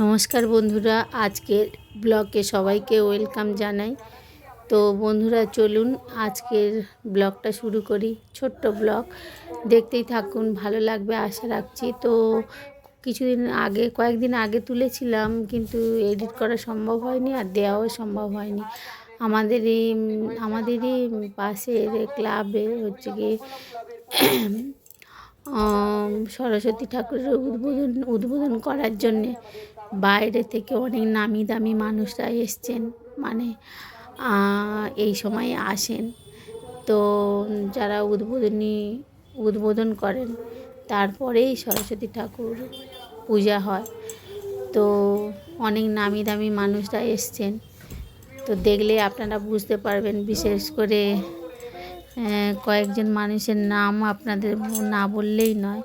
নমস্কার বন্ধুরা আজকের ব্লগে সবাইকে ওয়েলকাম জানাই। তো বন্ধুরা চলুন আজকের ব্লগটা শুরু করি ছোট্ট ব্লগ। দেখতেই থাকুন ভালো লাগবে আশা রাখছি। তো কিছুদিন আগে কয়েকদিন আগে তুলেছিলাম কিন্তু এডিট করা সম্ভব হয়নি আর দেওয়াও সম্ভব হয়নি। আমাদেরই আমাদেরই পাশের ক্লাবে হচ্ছে আম, সরস্বতী ঠাকুরের উদ্বোধন উদ্বোধন করার জন্যে বাইরে থেকে অনেক নামি দামি মানুষরা এসছেন মানে এই সময় আসেন। তো যারা উদ্বোধনী, উদ্বোধন করেন, তারপরেই সরস্বতী ঠাকুর পূজা হয়। তো অনেক নামি দামি মানুষরা এসছেন। তো দেখলে আপনারা বুঝতে পারবেন, বিশেষ করে কয়েকজন মানুষের নাম আপনাদের না বললেই নয়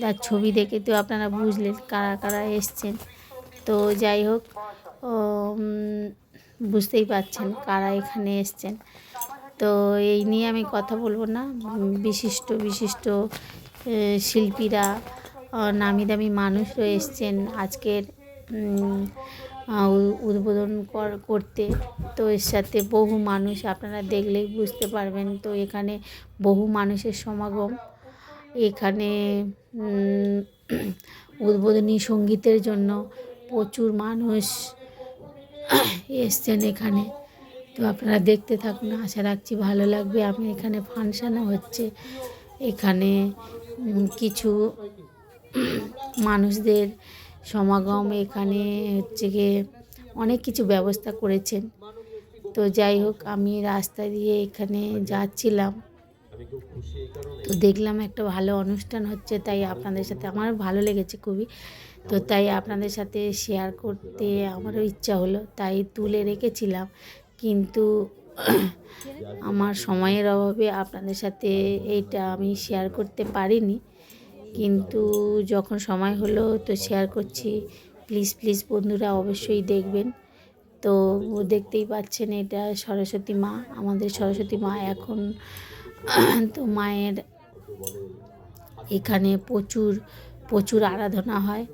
তার ছবি দেখে তো আপনারা বুঝলেন কারা কারা এসছেন। তো যাই হোক বুঝতেই পাচ্ছেন কারা এখানে এসছেন। তো এই নিয়ে আমি কথা বলব না। বিশিষ্ট বিশিষ্ট শিল্পীরা নামি দামি মানুষও এসছেন আজকের উদ্বোধন কর- করতে। তো এর সাথে বহু মানুষ আপনারা দেখলেই বুঝতে পারবেন। তো এখানে বহু মানুষের সমাগম। এখানে উদ্বোধনী সঙ্গীতের জন্য প্রচুর মানুষ এসছেন এখানে। তো আপনারা দেখতে থাকুন, আশা রাখছি ভালো লাগবে। আমি এখানে ফাংশানও হচ্ছে। এখানে কিছু মানুষদের সমাগম এখানে হচ্ছে গিয়ে অনেক কিছু ব্যবস্থা করেছেন। তো যাই হোক, আমি রাস্তা দিয়ে এখানে যাচ্ছিলাম। তো দেখলাম একটা ভালো অনুষ্ঠান হচ্ছে, তাই আপনাদের সাথে আমার ভালো লেগেছে খুবই। তো তাই আপনাদের সাথে শেয়ার করতে আমারও ইচ্ছা হলো, তাই তুলে রেখেছিলাম। কিন্তু আমার সময়ের অভাবে আপনাদের সাথে এইটা আমি শেয়ার করতে পারিনি। কিন্তু যখন সময় হলো তো শেয়ার করছি। প্লিজ প্লিজ বন্ধুরা অবশ্যই দেখবেন। তো দেখতেই পাচ্ছেন এটা সরস্বতী মা, আমাদের সরস্বতী মা এখন তো মায়ের এখানে প্রচুর প্রচুর আরাধনা হয়।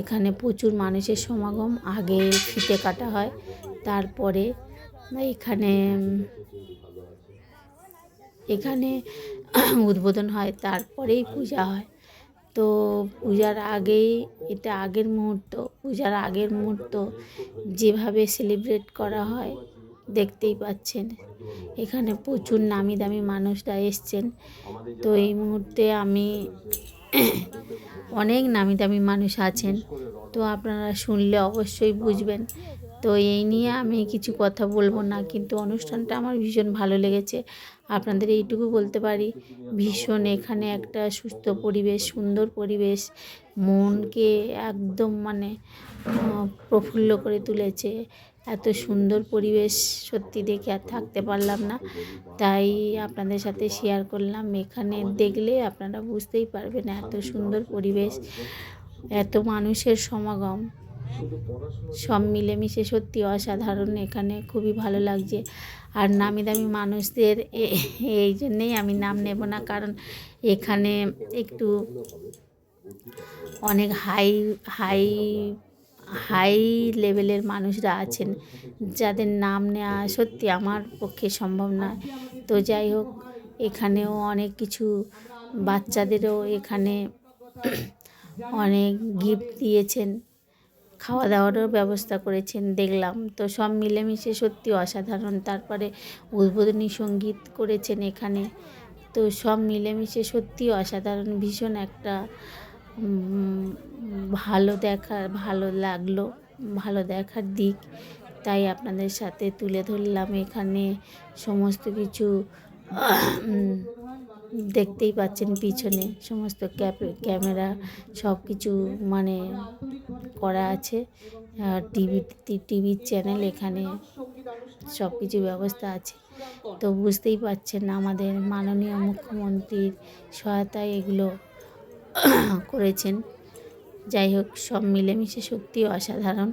এখানে প্রচুর মানুষের সমাগম। আগে ফিতে কাটা হয়, তারপরে এখানে এখানে উদ্বোধন হয়, তারপরেই পূজা হয়। তো পূজার আগেই, এটা আগের মুহূর্ত, পূজার আগের মুহূর্ত যেভাবে সেলিব্রেট করা হয় দেখতেই পাচ্ছেন। এখানে প্রচুর নামি দামি মানুষরা এসছেন। তো এই মুহূর্তে আমি অনেক নামি দামি মানুষ আছেন। তো আপনারা শুনলে অবশ্যই বুঝবেন। তো এই নিয়ে আমি কিছু কথা বলব না, কিন্তু অনুষ্ঠানটা আমার ভীষণ ভালো লেগেছে। আপনাদের এইটুকু বলতে পারি, ভীষণ এখানে একটা সুস্থ পরিবেশ, সুন্দর পরিবেশ, মনকে একদম মানে প্রফুল্ল করে তুলেছে। এত সুন্দর পরিবেশ সত্যি দেখে আর থাকতে পারলাম না। তাই আপনাদের সাথে শেয়ার করলাম। এখানে দেখলে আপনারা বুঝতেই পারবেন এত সুন্দর পরিবেশ, এত মানুষের সমাগম। সব মিলেমিশে সত্যি অসাধারণ। এখানে খুবই ভালো লাগছে। আর নামি দামি মানুষদের এই জন্যেই আমি নাম নেব না। কারণ এখানে একটু অনেক হাই হাই হাই লেভেলের মানুষরা আছেন, যাদের নাম নেওয়া সত্যি আমার পক্ষে সম্ভব নয়। তো যাই হোক, এখানেও অনেক কিছু বাচ্চাদেরও এখানে অনেক গিফট দিয়েছেন। খাওয়া দাওয়ারও ব্যবস্থা করেছেন, দেখলাম। তো সব মিলেমিশে সত্যি অসাধারণ। তারপরে উদ্বোধনী সংগীত করেছেন এখানে। তো সব মিলেমিশে সত্যি অসাধারণ, ভীষণ একটা ভালো দেখার ভালো লাগল, ভালো দেখার দিক। তাই আপনাদের সাথে তুলে ধরলাম এখানে সমস্ত কিছু। দেখতেই পাচ্ছেন পিছনে সমস্ত ক্যামেরা সব কিছু মানে করা আছে। আর টিভি টিভির চ্যানেল এখানে সব কিছু ব্যবস্থা আছে। তো বুঝতেই পারছেন আমাদের মাননীয় মুখ্যমন্ত্রীর সহায়তায় এগুলো করেছেন। যাই হোক, সব মিলেমিশে সত্যি অসাধারণ।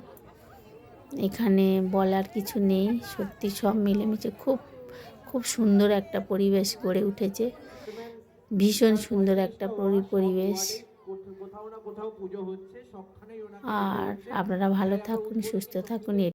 এখানে বলার কিছু নেই, সত্যি সব মিলেমিশে খুব খুব সুন্দর একটা পরিবেশ গড়ে উঠেছে। ভীষণ সুন্দর একটা পরি- পরিবেশ। আর আপনারা ভালো থাকুন, সুস্থ থাকুন